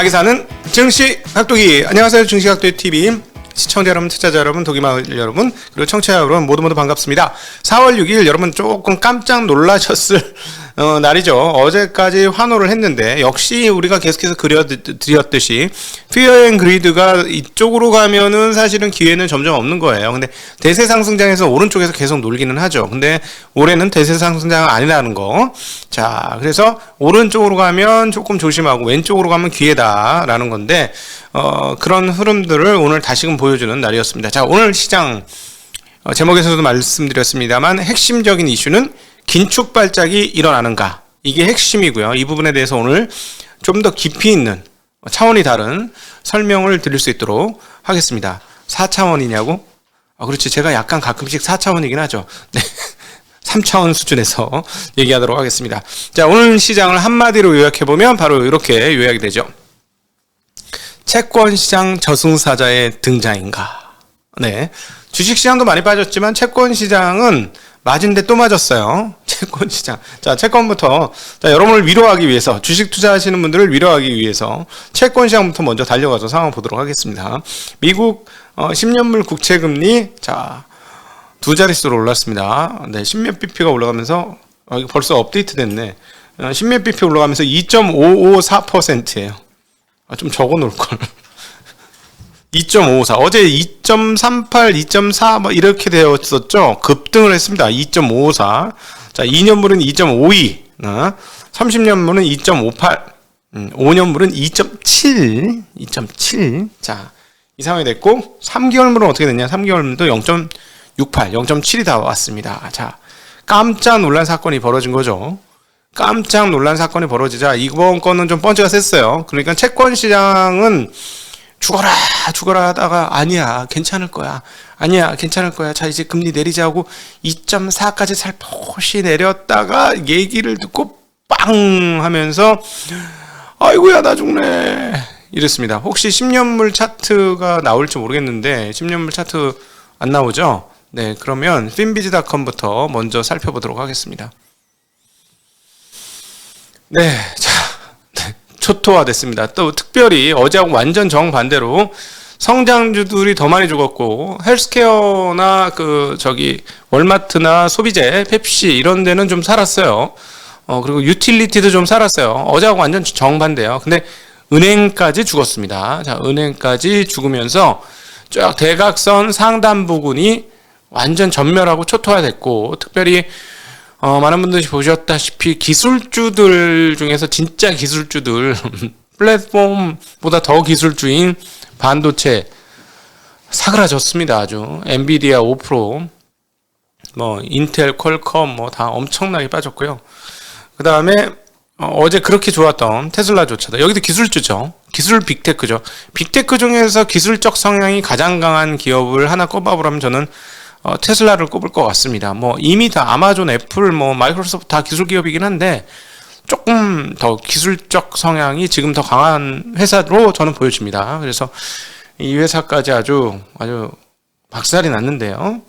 가기사는 증시 각도기. 안녕하세요. 증시 각도기 TV 시청자 여러분, 투자자 여러분, 도기마을 여러분, 그리고 청취자 여러분 모두 모두 반갑습니다. 4월 6일 여러분 조금 깜짝 놀라셨을 어, 날이죠. 어제까지 환호를 했는데 역시 우리가 계속해서 그려드렸듯이 피어 앤 그리드가 이쪽으로 가면은 사실은 기회는 점점 없는 거예요. 근데 대세 상승장에서 오른쪽에서 계속 놀기는 하죠. 근데 올해는 대세 상승장 아니라는 거. 자, 그래서 오른쪽으로 가면 조금 조심하고 왼쪽으로 가면 기회다라는 건데 어, 그런 흐름들을 오늘 다시금 보여주는 날이었습니다. 자, 오늘 시장 어, 제목에서도 말씀드렸습니다만 핵심적인 이슈는 긴축 발작이 일어나는가 이게 핵심이고요. 이 부분에 대해서 오늘 좀 더 깊이 있는 차원이 다른 설명을 드릴 수 있도록 하겠습니다. 4차원이냐고? 아, 그렇지. 제가 약간 가끔씩 4차원이긴 하죠. 네. 3차원 수준에서 얘기하도록 하겠습니다. 자, 오늘 시장을 한마디로 요약해보면 바로 이렇게 요약이 되죠. 채권 시장 저승사자의 등장인가? 네. 주식 시장도 많이 빠졌지만 채권 시장은 맞은데 또 맞았어요. 채권 시장. 자, 채권부터 자, 여러분을 위로하기 위해서 주식 투자하시는 분들을 위로하기 위해서 채권 시장부터 먼저 달려가서 상황 보도록 하겠습니다. 미국 어, 10년물 국채 금리 자, 두 자릿수로 올랐습니다. 네, 10몇 bp가 올라가면서 어, 벌써 업데이트 됐네. 어, 10몇 bp 올라가면서 2.554%예요. 아, 좀 적어 놓을 걸. 2.54. 어제 2.38, 2.4, 뭐 이렇게 되었었죠. 급등을 했습니다. 2.54. 자, 2년물은 2.52. 어? 30년물은 2.58. 음, 5년물은 2.7. 2.7. 자, 이 상황이 됐고, 3개월물은 어떻게 됐냐? 3개월물도 0.68, 0.7이 다 왔습니다. 자, 깜짝 놀란 사건이 벌어진 거죠. 깜짝 놀란 사건이 벌어지자 이번 건은 좀 펀치가 셌어요. 그러니까 채권 시장은 죽어라 죽어라 하다가 아니야 괜찮을 거야 아니야 괜찮을 거야. 자 이제 금리 내리자고 2.4까지 살포시 내렸다가 얘기를 듣고 빵 하면서 아이고야 나 죽네. 이랬습니다. 혹시 10년물 차트가 나올지 모르겠는데 10년물 차트 안 나오죠? 네 그러면 finbiz.com부터 먼저 살펴보도록 하겠습니다 네, 자, 네, 초토화 됐습니다. 또 특별히 어제하고 완전 정반대로 성장주들이 더 많이 죽었고 헬스케어나 그 저기 월마트나 소비재, 펩시 이런 데는 좀 살았어요. 어 그리고 유틸리티도 좀 살았어요. 어제하고 완전 정반대요. 근데 은행까지 죽었습니다. 자, 은행까지 죽으면서 쫙 대각선 상단 부분이 완전 전멸하고 초토화됐고 특별히 어, 많은 분들이 보셨다시피 기술주들 중에서 진짜 기술주들 플랫폼보다 더 기술주인 반도체 사그라졌습니다. 아주 엔비디아 5%, 뭐 인텔, 퀄컴 뭐 다 엄청나게 빠졌고요. 그 다음에 어, 제 그렇게 좋았던 테슬라조차도 여기도 기술주죠. 기술 빅테크죠. 빅테크 중에서 기술적 성향이 가장 강한 기업을 하나 꼽아보라면 저는 어, 테슬라를 꼽을 것 같습니다. 뭐 이미 다 아마존, 애플, 뭐 마이크로소프트 다 기술 기업이긴 한데 조금 더 기술적 성향이 지금 더 강한 회사로 저는 보여집니다. 그래서 이 회사까지 아주 아주 박살이 났는데요.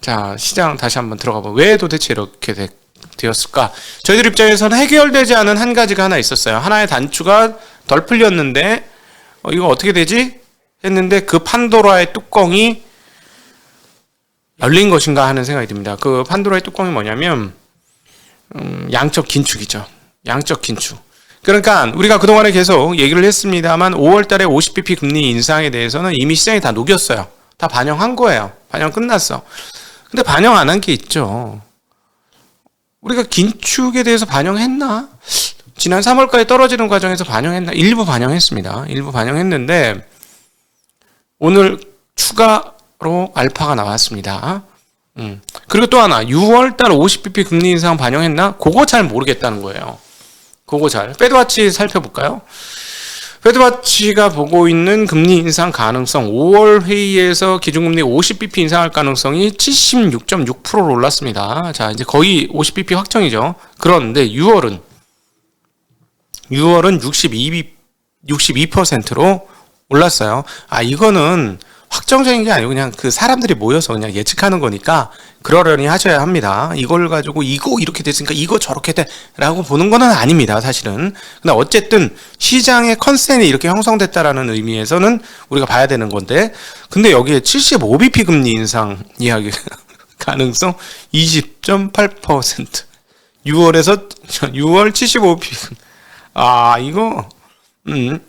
자 시장 다시 한번 들어가 봐. 왜 도대체 이렇게 되, 되었을까? 저희들 입장에서는 해결되지 않은 한 가지가 하나 있었어요. 하나의 단추가 덜 풀렸는데 어, 이거 어떻게 되지? 했는데 그 판도라의 뚜껑이 열린 것인가 하는 생각이 듭니다. 그 판도라의 뚜껑이 뭐냐면 음, 양적 긴축이죠. 양적 긴축. 그러니까 우리가 그동안에 계속 얘기를 했습니다만 5월 달에 50bp 금리 인상에 대해서는 이미 시장이 다 녹였어요. 다 반영한 거예요. 반영 끝났어. 근데 반영 안 한 게 있죠. 우리가 긴축에 대해서 반영했나? 지난 3월까지 떨어지는 과정에서 반영했나? 일부 반영했습니다. 일부 반영했는데 오늘 추가 로 알파가 나왔습니다. 음. 그리고 또 하나 6월달 50bp 금리 인상 반영했나? 그거 잘 모르겠다는 거예요. 그거 잘. 페드와치 살펴볼까요? 페드와치가 보고 있는 금리 인상 가능성 5월 회의에서 기준금리 50bp 인상할 가능성이 76.6%로 올랐습니다. 자 이제 거의 50bp 확정이죠. 그런데 6월은 6월은 62 62%로 올랐어요. 아 이거는 확정적인 게 아니고 그냥 그 사람들이 모여서 그냥 예측하는 거니까 그러려니 하셔야 합니다. 이걸 가지고 이거 이렇게 됐으니까 이거 저렇게 돼라고 보는 거는 아닙니다. 사실은. 근데 어쨌든 시장의 컨센이 이렇게 형성됐다라는 의미에서는 우리가 봐야 되는 건데 근데 여기에 75bp 금리 인상 이야기 가능성 20.8% 6월에서 6월 75bp 아 이거 음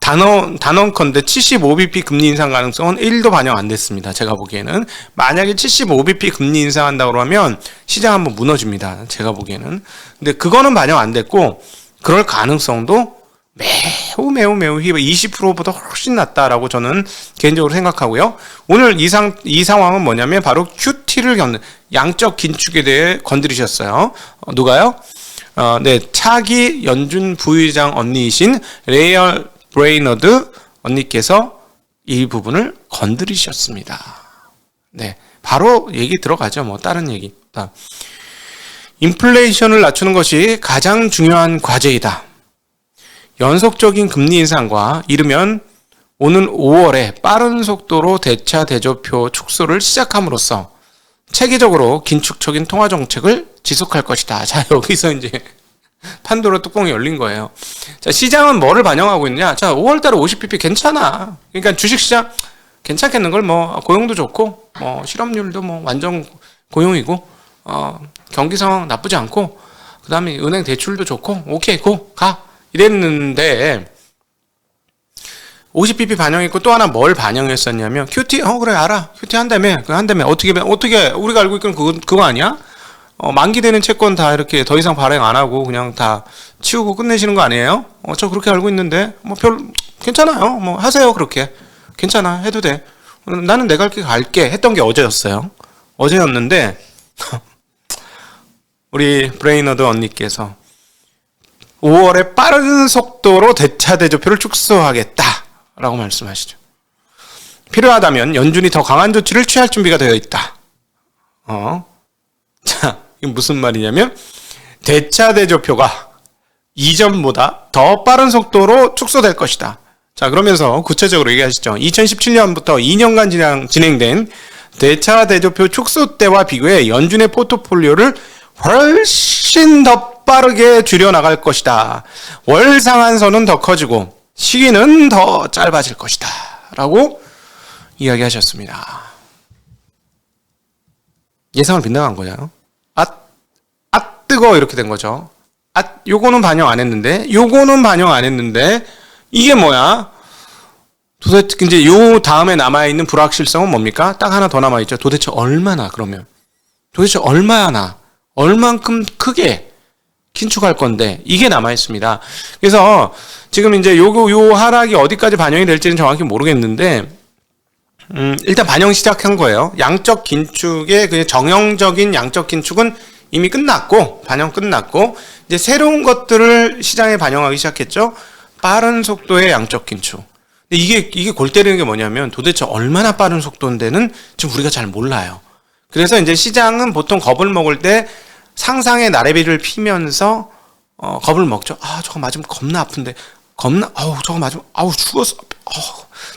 단원 단원컨대 75bp 금리 인상 가능성은 1도 반영 안 됐습니다. 제가 보기에는 만약에 75bp 금리 인상한다고 하면 시장 한번 무너집니다. 제가 보기에는. 근데 그거는 반영 안 됐고 그럴 가능성도 매우 매우 매우 20%보다 훨씬 낮다라고 저는 개인적으로 생각하고요. 오늘 이, 상, 이 상황은 뭐냐면 바로 QT를 겪는 양적 긴축에 대해 건드리셨어요. 어, 누가요? 어, 네, 차기 연준 부의장 언니이신 레이얼 브레이너드 언니께서 이 부분을 건드리셨습니다. 네, 바로 얘기 들어가죠. 뭐 다른 얘기. 인플레이션을 낮추는 것이 가장 중요한 과제이다. 연속적인 금리 인상과 이르면 오는 5월에 빠른 속도로 대차 대조표 축소를 시작함으로써 체계적으로 긴축적인 통화 정책을 지속할 것이다. 자, 여기서 이제 판도라 뚜껑이 열린 거예요. 자, 시장은 뭐를 반영하고 있느냐? 자, 5월 달에 50bp 괜찮아. 그러니까 주식 시장 괜찮겠는 걸 뭐 고용도 좋고 뭐 실업률도 뭐 완전 고용이고 어, 경기 상황 나쁘지 않고 그 다음에 은행 대출도 좋고 오케이 고 가. 이랬는데 50bp 반영했고 또 하나 뭘 반영했었냐면 QT 어 그래 알아 QT 한다며 그 한다며 어떻게 어떻게 우리가 알고 있기는 그거 그거 아니야? 어, 만기되는 채권 다 이렇게 더 이상 발행 안 하고 그냥 다 치우고 끝내시는 거 아니에요? 어, 저 그렇게 알고 있는데 뭐 별 괜찮아요. 뭐 하세요 그렇게 괜찮아 해도 돼. 나는 내갈길 갈게 했던 게 어제였어요. 어제였는데 우리 브레이너드 언니께서 5월에 빠른 속도로 대차 대조표를 축소하겠다라고 말씀하시죠. 필요하다면 연준이 더 강한 조치를 취할 준비가 되어 있다. 어. 자, 이게 무슨 말이냐면 대차 대조표가 이전보다 더 빠른 속도로 축소될 것이다. 자, 그러면서 구체적으로 얘기하시죠. 2017년부터 2년간 진행, 진행된 대차 대조표 축소 때와 비교해 연준의 포트폴리오를 훨씬 더 빠르게 줄여나갈 것이다. 월 상한선은 더 커지고 시기는 더 짧아질 것이다. 라고 이야기하셨습니다. 예상을 빗나간 거예요. 뜨거 이렇게 된 거죠. 아, 요거는 반영 안 했는데, 요거는 반영 안 했는데, 이게 뭐야? 도대체 이제 요 다음에 남아 있는 불확실성은 뭡니까? 딱 하나 더 남아 있죠. 도대체 얼마나 그러면? 도대체 얼마나? 얼만큼 크게 긴축할 건데 이게 남아 있습니다. 그래서 지금 이제 요거 요 하락이 어디까지 반영이 될지는 정확히 모르겠는데 음, 일단 반영 시작한 거예요. 양적 긴축의 그냥 정형적인 양적 긴축은 이미 끝났고 반영 끝났고 이제 새로운 것들을 시장에 반영하기 시작했죠. 빠른 속도의 양적 긴축. 근데 이게 이게 골 때리는 게 뭐냐면 도대체 얼마나 빠른 속도인데는 지금 우리가 잘 몰라요. 그래서 이제 시장은 보통 겁을 먹을 때 상상의 나래비를 피면서 어, 겁을 먹죠. 아 저거 맞으면 겁나 아픈데 겁나 아우 저거 맞으면 아우 죽었어.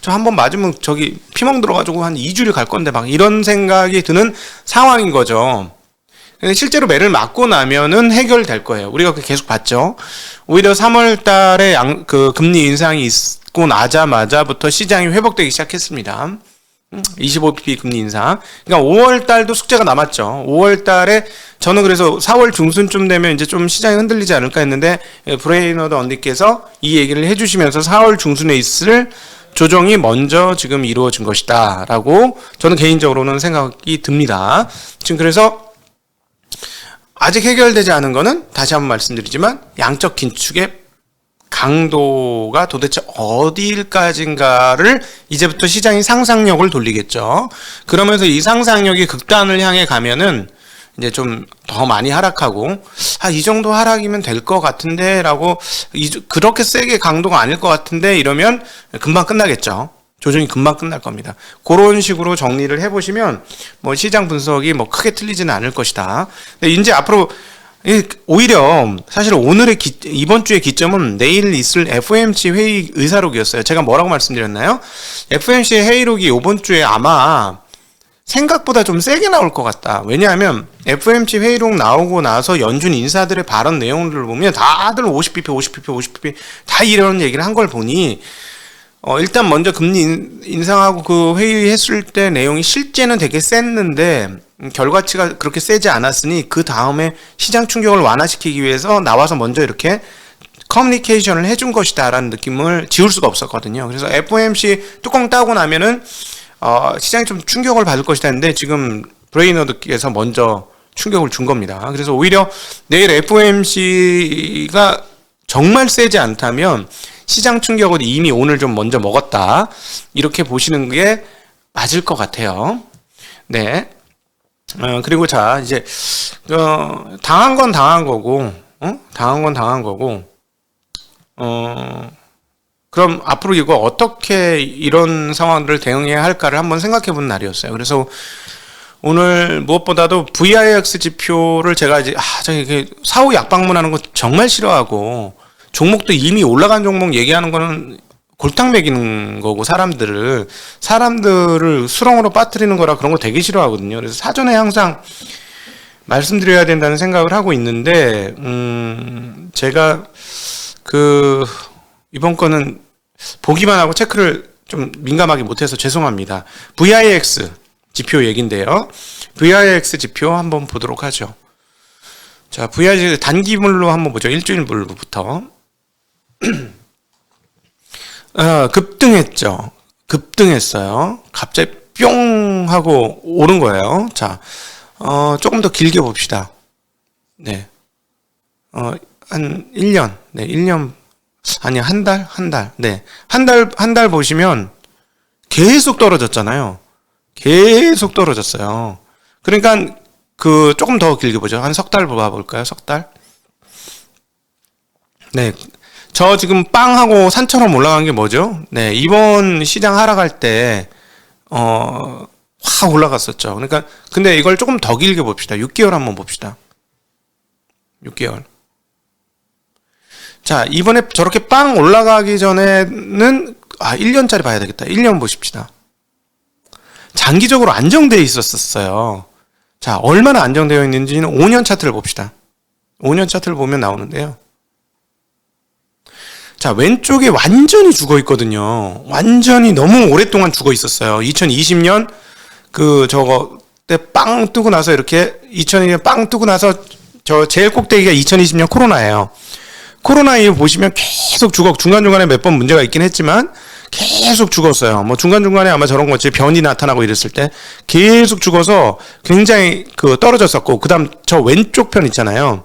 저한 번 맞으면 저기 피멍 들어가지고 한 2주를 갈 건데 막 이런 생각이 드는 상황인 거죠. 근데 실제로 매를 맞고 나면은 해결될 거예요. 우리가 계속 봤죠. 오히려 3월 달에 양, 그 금리 인상이 있고 나자마자부터 시장이 회복되기 시작했습니다. 25bp 금리 인상. 그러니까 5월 달도 숙제가 남았죠. 5월 달에 저는 그래서 4월 중순쯤 되면 이제 좀 시장이 흔들리지 않을까 했는데 브레이너드 언니께서 이 얘기를 해주시면서 4월 중순에 있을 조정이 먼저 지금 이루어진 것이다라고 저는 개인적으로는 생각이 듭니다. 지금 그래서 아직 해결되지 않은 거는 다시 한번 말씀드리지만 양적 긴축의 강도가 도대체 어디까지인가를 이제부터 시장이 상상력을 돌리겠죠. 그러면서 이 상상력이 극단을 향해 가면은 이제 좀 더 많이 하락하고 아 이 정도 하락이면 될 것 같은데라고 그렇게 세게 강도가 아닐 것 같은데 이러면 금방 끝나겠죠. 조정이 금방 끝날 겁니다. 그런 식으로 정리를 해보시면 뭐 시장 분석이 뭐 크게 틀리지는 않을 것이다. 근데 이제 앞으로 이- 오히려 사실 오늘의 기- 이번 주의 기점은 내일 있을 FOMC 회의 의사록이었어요. 제가 뭐라고 말씀드렸나요? FOMC 회의록이 이번 주에 아마 생각보다 좀 세게 나올 것 같다. 왜냐하면 FOMC 회의록 나오고 나서 연준 인사들의 발언 내용들을 보면 다들 50bp, 50bp, 50bp 다 이런 얘기를 한 걸 보니 어, 일단 먼저 금리 인- 인상하고 그 회의했을 때 내용이 실제는 되게 셌는데 음, 결과치가 그렇게 세지 않았으니 그 다음에 시장 충격을 완화시키기 위해서 나와서 먼저 이렇게 커뮤니케이션을 해준 것이다라는 느낌을 지울 수가 없었거든요. 그래서 FOMC 뚜껑 따고 나면은 어, 시장이 좀 충격을 받을 것이다 했는데 지금 브레이너드께서 먼저 충격을 준 겁니다. 그래서 오히려 내일 FOMC가 정말 세지 않다면 시장 충격을 이미 오늘 좀 먼저 먹었다. 이렇게 보시는 게 맞을 것 같아요. 네. 어, 그리고 자, 이제, 어, 당한 건 당한 거고, 어? 당한 건 당한 거고, 어, 그럼 앞으로 이거 어떻게 이런 상황들을 대응해야 할까를 한번 생각해 본 날이었어요. 그래서 오늘 무엇보다도 VIX 지표를 제가 이제, 아, 저 이게 사후 약방문하는 거 정말 싫어하고, 종목도 이미 올라간 종목 얘기하는 거는 골탕 먹이는 거고 사람들을 사람들을 수렁으로 빠뜨리는 거라 그런 거 되게 싫어하거든요. 그래서 사전에 항상 말씀드려야 된다는 생각을 하고 있는데 음 제가 그 이번 거는 보기만 하고 체크를 좀 민감하게 못해서 죄송합니다. VIX 지표 얘긴데요. VIX 지표 한번 보도록 하죠. 자, VIX 단기물로 한번 보죠. 일주일물부터. 어, 급등했죠. 급등했어요. 갑자기 뿅 하고 오른 거예요. 자, 어, 조금 더 길게 봅시다. 네. 어, 한 1년. 네, 1년. 아니, 한 달? 한 달. 네. 한 달, 한 달 보시면 계속 떨어졌잖아요. 계속 떨어졌어요. 그러니까 그 조금 더 길게 보죠. 한 석 달 봐볼까요? 석 달? 네. 저 지금 빵하고 산처럼 올라간 게 뭐죠? 네. 이번 시장 하락할 때, 어, 확 올라갔었죠. 그러니까, 근데 이걸 조금 더 길게 봅시다. 6개월 한번 봅시다. 6개월. 자, 이번에 저렇게 빵 올라가기 전에는, 아, 1년짜리 봐야 되겠다. 1년 보십시다. 장기적으로 안정되어 있었어요. 자, 얼마나 안정되어 있는지는 5년 차트를 봅시다. 5년 차트를 보면 나오는데요. 자, 왼쪽에 완전히 죽어 있거든요. 완전히 너무 오랫동안 죽어 있었어요. 2020년 그 저거 때 빵 뜨고 나서 이렇게 2020년 빵 뜨고 나서 저 제일 꼭대기가 2020년 코로나예요. 코로나 이후 보시면 계속 죽어 중간중간에 몇 번 문제가 있긴 했지만 계속 죽었어요. 뭐 중간중간에 아마 저런 거지 변이 나타나고 이랬을 때 계속 죽어서 굉장히 그 떨어졌었고 그다음 저 왼쪽 편 있잖아요.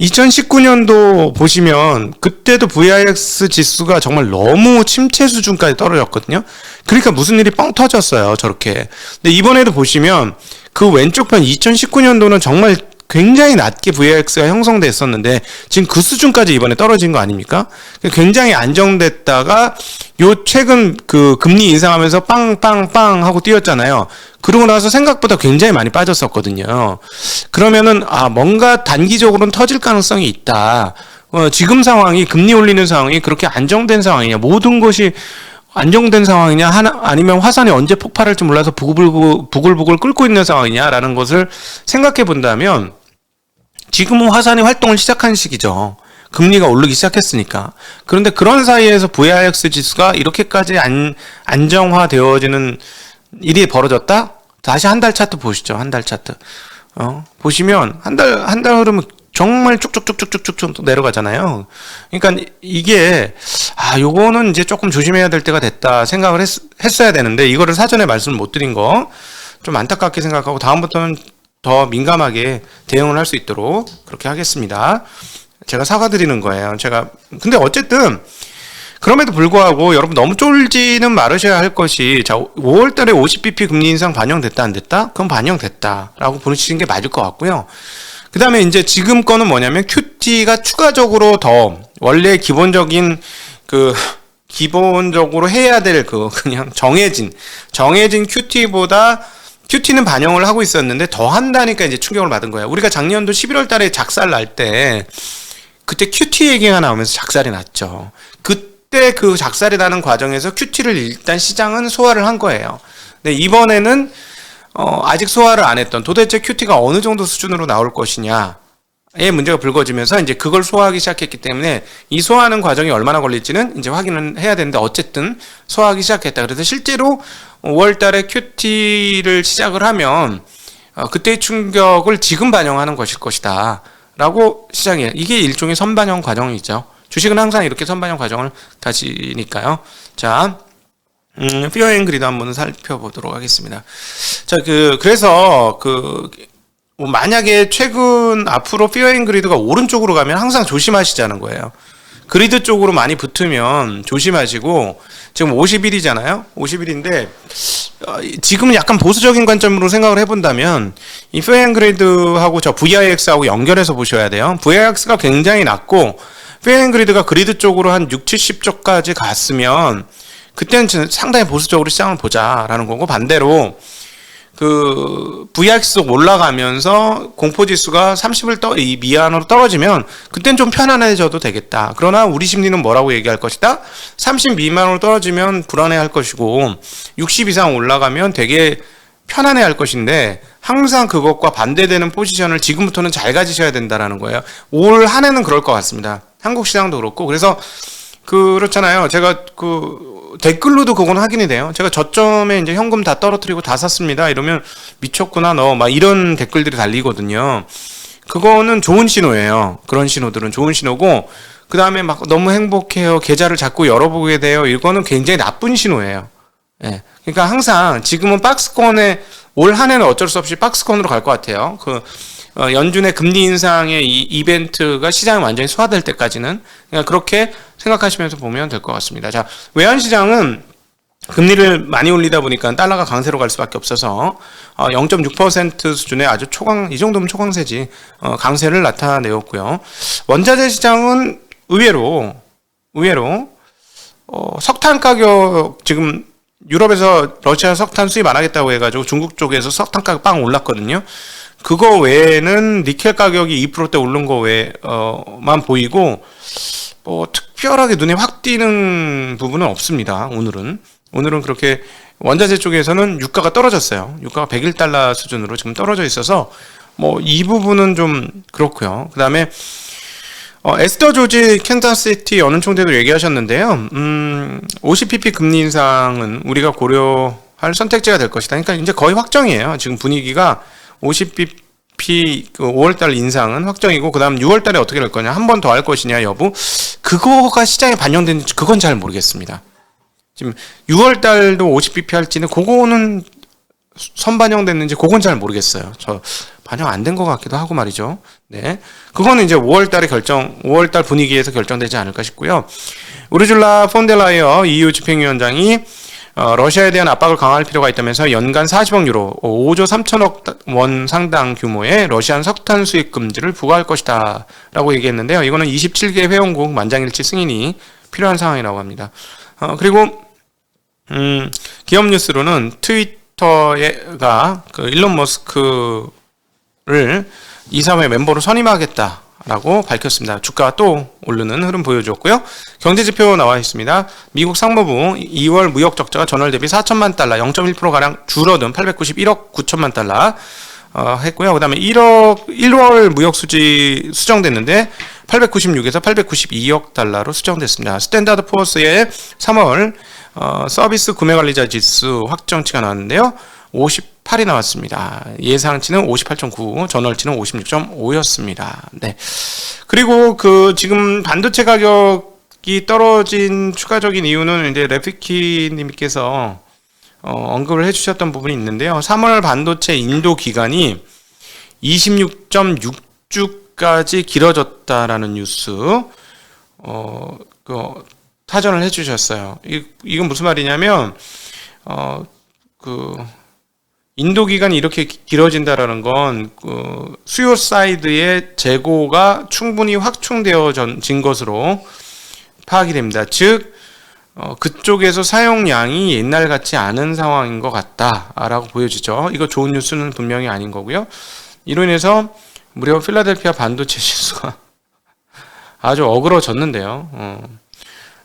2019년도 보시면 그때도 VIX 지수가 정말 너무 침체 수준까지 떨어졌거든요. 그러니까 무슨 일이 뻥 터졌어요. 저렇게. 근데 이번에도 보시면 그 왼쪽 편 2019년도는 정말 굉장히 낮게 VIX가 형성됐었는데 지금 그 수준까지 이번에 떨어진 거 아닙니까? 굉장히 안정됐다가 요 최근 그 금리 인상하면서 빵빵빵 하고 뛰었잖아요. 그러고 나서 생각보다 굉장히 많이 빠졌었거든요. 그러면은 아 뭔가 단기적으로는 터질 가능성이 있다. 어, 지금 상황이 금리 올리는 상황이 그렇게 안정된 상황이냐 모든 것이 안정된 상황이냐 하나 아니면 화산이 언제 폭발할지 몰라서 부글부글 끓고 있는 상황이냐라는 것을 생각해 본다면 지금은 화산이 활동을 시작한 시기죠. 금리가 오르기 시작했으니까. 그런데 그런 사이에서 VIX 지수가 이렇게까지 안, 안정화되어지는 일이 벌어졌다? 다시 한 달 차트 보시죠. 한 달 차트. 어, 보시면 한 달, 한 달 흐르면 정말 쭉쭉쭉쭉쭉쭉 내려가잖아요. 그러니까 이게, 아, 요거는 이제 조금 조심해야 될 때가 됐다 생각을 했, 했어야 되는데, 이거를 사전에 말씀을 못 드린 거, 좀 안타깝게 생각하고, 다음부터는 더 민감하게 대응을 할 수 있도록 그렇게 하겠습니다. 제가 사과드리는 거예요. 제가, 근데 어쨌든, 그럼에도 불구하고 여러분 너무 쫄지는 말으셔야 할 것이 자 5월 달에 50bp 금리 인상 반영됐다 안 됐다? 그럼 반영됐다라고 보시는 게 맞을 것 같고요. 그 다음에 이제 지금 거는 뭐냐면 QT가 추가적으로 더 원래 기본적인 그 기본적으로 해야 될 그 그냥 정해진 정해진 QT보다 큐티는 반영을 하고 있었는데 더 한다니까 이제 충격을 받은 거예요. 우리가 작년도 11월 달에 작살 날 때 그때 큐티 얘기가 나오면서 작살이 났죠. 그때 그 작살이 나는 과정에서 큐티를 일단 시장은 소화를 한 거예요. 근데 이번에는 어, 아직 소화를 안 했던 도대체 큐티가 어느 정도 수준으로 나올 것이냐 의 문제가 불거지면서 이제 그걸 소화하기 시작했기 때문에 이 소화하는 과정이 얼마나 걸릴지는 이제 확인을 해야 되는데 어쨌든 소화하기 시작했다. 그래서 실제로 5월 달에 큐티를 시작을 하면 어, 그때의 충격을 지금 반영하는 것일 것이다. 라고 시장에 이게 일종의 선반영 과정이죠. 주식은 항상 이렇게 선반영 과정을 가지니까요. 자, 음, 피어 앤 그리드 한번 살펴보도록 하겠습니다. 자, 그 그래서 그뭐 만약에 최근 앞으로 피어 앤 그리드가 오른쪽으로 가면 항상 조심하시자는 거예요. 그리드 쪽으로 많이 붙으면 조심하시고 지금 50일이잖아요. 50일인데 어, 지금은 약간 보수적인 관점으로 생각을 해본다면 이 피어 앤 그리드하고 저 VIX하고 연결해서 보셔야 돼요. VIX가 굉장히 낮고 피어 앤 그리드가 그리드 쪽으로 한 6, 70쪽까지 갔으면 그때는 상당히 보수적으로 시장을 보자라는 거고 반대로 그 VIX 올라가면서 공포 지수가 30을 떠 이 미안으로 떨어지면 그땐 좀 편안해져도 되겠다. 그러나 우리 심리는 뭐라고 얘기할 것이다? 30 미만으로 떨어지면 불안해할 것이고 60 이상 올라가면 되게 편안해할 것인데 항상 그것과 반대되는 포지션을 지금부터는 잘 가지셔야 된다라는 거예요. 올 한 해는 그럴 것 같습니다. 한국 시장도 그렇고 그래서 그렇잖아요. 제가 그 댓글로도 그건 확인이 돼요. 제가 저점에 이제 현금 다 떨어뜨리고 다 샀습니다. 이러면 미쳤구나 너 막 이런 댓글들이 달리거든요. 그거는 좋은 신호예요. 그런 신호들은 좋은 신호고 그 다음에 막 너무 행복해요. 계좌를 자꾸 열어보게 돼요. 이거는 굉장히 나쁜 신호예요. 예. 그러니까 항상 지금은 박스권에 올 한 해는 어쩔 수 없이 박스권으로 갈 것 같아요. 그 어, 연준의 금리 인상의 이 이벤트가 시장이 완전히 소화될 때까지는 그냥 그렇게 생각하시면서 보면 될 것 같습니다. 자, 외환 시장은 금리를 많이 올리다 보니까 달러가 강세로 갈 수밖에 없어서 0.6% 수준의 아주 초강 이 정도면 초강세지 어, 강세를 나타내었고요. 원자재 시장은 의외로 의외로 어, 석탄 가격 지금 유럽에서 러시아 석탄 수입 안 하겠다고 해가지고 중국 쪽에서 석탄 가격 빵 올랐거든요. 그거 외에는 니켈 가격이 2%대 오른 거 외만 보이고 뭐 특 별하게 눈에 확 띄는 부분은 없습니다. 오늘은 오늘은 그렇게 원자재 쪽에서는 유가가 떨어졌어요. 유가가 101달러 수준으로 지금 떨어져 있어서 뭐 이 부분은 좀 그렇고요. 그 다음에 어, 에스더 조지 캔자스시티 어느 총재도 얘기하셨는데요. 음, 50pp 금리 인상은 우리가 고려할 선택지가 될 것이다. 그러니까 이제 거의 확정이에요. 지금 분위기가 50bp 그 5월달 인상은 확정이고 그다음 6월달에 어떻게 될 거냐 한 번 더 할 것이냐 여부 그거가 시장에 반영된지 그건 잘 모르겠습니다. 지금 6월달도 50bp 할지는 그거는 선반영됐는지 그건 잘 모르겠어요. 저 반영 안 된 것 같기도 하고 말이죠. 네, 그거는 이제 5월달에 결정, 5월달 분위기에서 결정되지 않을까 싶고요. 우르줄라 폰델라이어 EU 집행위원장이 어, 러시아에 대한 압박을 강화할 필요가 있다면서 연간 40억 유로, 5조 3천억 원 상당 규모의 러시안 석탄 수입 금지를 부과할 것이다. 라고 얘기했는데요. 이거는 27개 회원국 만장일치 승인이 필요한 상황이라고 합니다. 어, 그리고, 음, 기업 뉴스로는 트위터가 그 일론 머스크를 이사회 멤버로 선임하겠다. 라고 밝혔습니다. 주가가 또 오르는 흐름 보여줬고요. 경제지표 나와 있습니다. 미국 상무부 2월 무역 적자가 전월 대비 4천만 달러, 0.1%가량 줄어든 891억 9천만 달러 어, 했고요. 그 다음에 1억, 1월 무역 수지 수정됐는데 896에서 892억 달러로 수정됐습니다. 스탠다드 포어스의 3월 어, 서비스 구매 관리자 지수 확정치가 나왔는데요. 58이 나왔습니다. 예상치는 58.9, 전월치는 56.5였습니다. 네. 그리고 그 지금 반도체 가격이 떨어진 추가적인 이유는 이제 레피키 님께서 어, 언급을 해 주셨던 부분이 있는데요. 3월 반도체 인도 기간이 26.6주까지 길어졌다라는 뉴스, 어, 그, 타전을 해 주셨어요. 이, 이건 무슨 말이냐면, 어, 그, 인도 기간이 이렇게 길어진다라는 건 그 수요 사이드의 재고가 충분히 확충되어진 것으로 파악이 됩니다. 즉 어, 그쪽에서 사용량이 옛날 같지 않은 상황인 것 같다라고 보여지죠. 이거 좋은 뉴스는 분명히 아닌 거고요. 이로 인해서 무려 필라델피아 반도체 지수가 아주 어그러졌는데요. 어,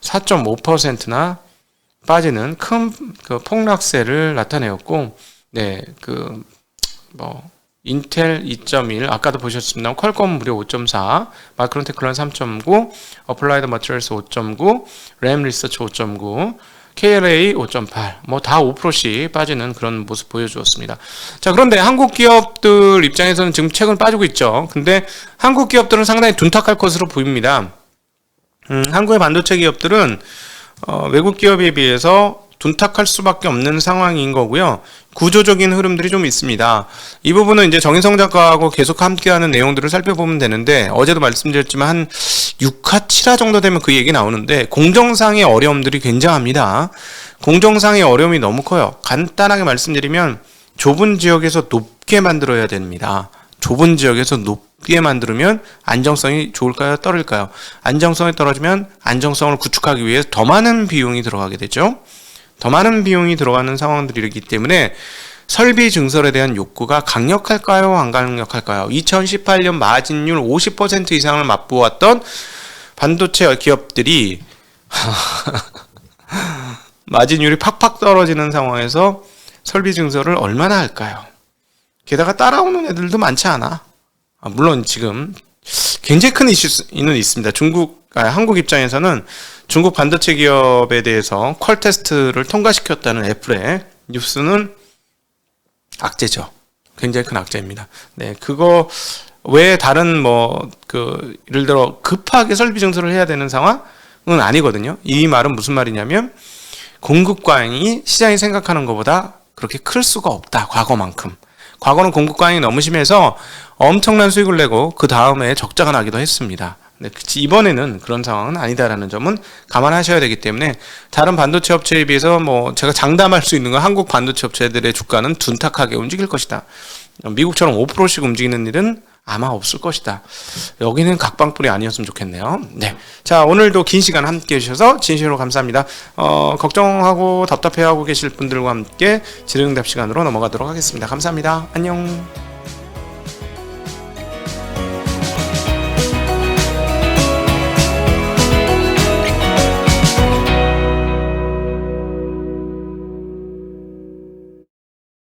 4.5%나 빠지는 큰 그 폭락세를 나타내었고, 네, 그, 뭐, 인텔 2.1, 아까도 보셨습니다. 퀄컴 무려 5.4, 마크론 테크론 3.9, 어플라이드 머티리얼스 5.9, 램 리서치 5.9, KLA 5.8, 뭐 다 5%씩 빠지는 그런 모습 보여주었습니다. 자, 그런데 한국 기업들 입장에서는 지금 최근 빠지고 있죠. 근데 한국 기업들은 상당히 둔탁할 것으로 보입니다. 음, 한국의 반도체 기업들은 어, 외국 기업에 비해서 둔탁할 수밖에 없는 상황인 거고요. 구조적인 흐름들이 좀 있습니다. 이 부분은 이제 정인성 작가하고 계속 함께하는 내용들을 살펴보면 되는데 어제도 말씀드렸지만 한 6화, 7화 정도 되면 그 얘기 나오는데 공정상의 어려움들이 굉장합니다. 공정상의 어려움이 너무 커요. 간단하게 말씀드리면 좁은 지역에서 높게 만들어야 됩니다. 좁은 지역에서 높게 만들면 안정성이 좋을까요? 떨어질까요? 안정성이 떨어지면 안정성을 구축하기 위해 더 많은 비용이 들어가게 되죠. 더 많은 비용이 들어가는 상황들이기 때문에 설비 증설에 대한 욕구가 강력할까요? 안 강력할까요? 2018년 마진율 50% 이상을 맛보았던 반도체 기업들이 마진율이 팍팍 떨어지는 상황에서 설비 증설을 얼마나 할까요? 게다가 따라오는 애들도 많지 않아. 아, 물론 지금 굉장히 큰 이슈는 있습니다. 중국, 아, 한국 입장에서는 중국 반도체 기업에 대해서 퀄 테스트를 통과시켰다는 애플의 뉴스는 악재죠. 굉장히 큰 악재입니다. 네, 그거 외에 다른 뭐 그 예를 들어 급하게 설비 증설을 해야 되는 상황은 아니거든요. 이 말은 무슨 말이냐면 공급 과잉이 시장이 생각하는 것보다 그렇게 클 수가 없다. 과거만큼. 과거는 공급 과잉이 너무 심해서 엄청난 수익을 내고 그 다음에 적자가 나기도 했습니다. 네, 그치. 이번에는 그런 상황은 아니다라는 점은 감안하셔야 되기 때문에 다른 반도체 업체에 비해서 뭐 제가 장담할 수 있는 건 한국 반도체 업체들의 주가는 둔탁하게 움직일 것이다. 미국처럼 5%씩 움직이는 일은 아마 없을 것이다. 여기는 각방불이 아니었으면 좋겠네요. 네. 자, 오늘도 긴 시간 함께 해주셔서 진심으로 감사합니다. 어, 걱정하고 답답해하고 계실 분들과 함께 질의응답 시간으로 넘어가도록 하겠습니다. 감사합니다. 안녕.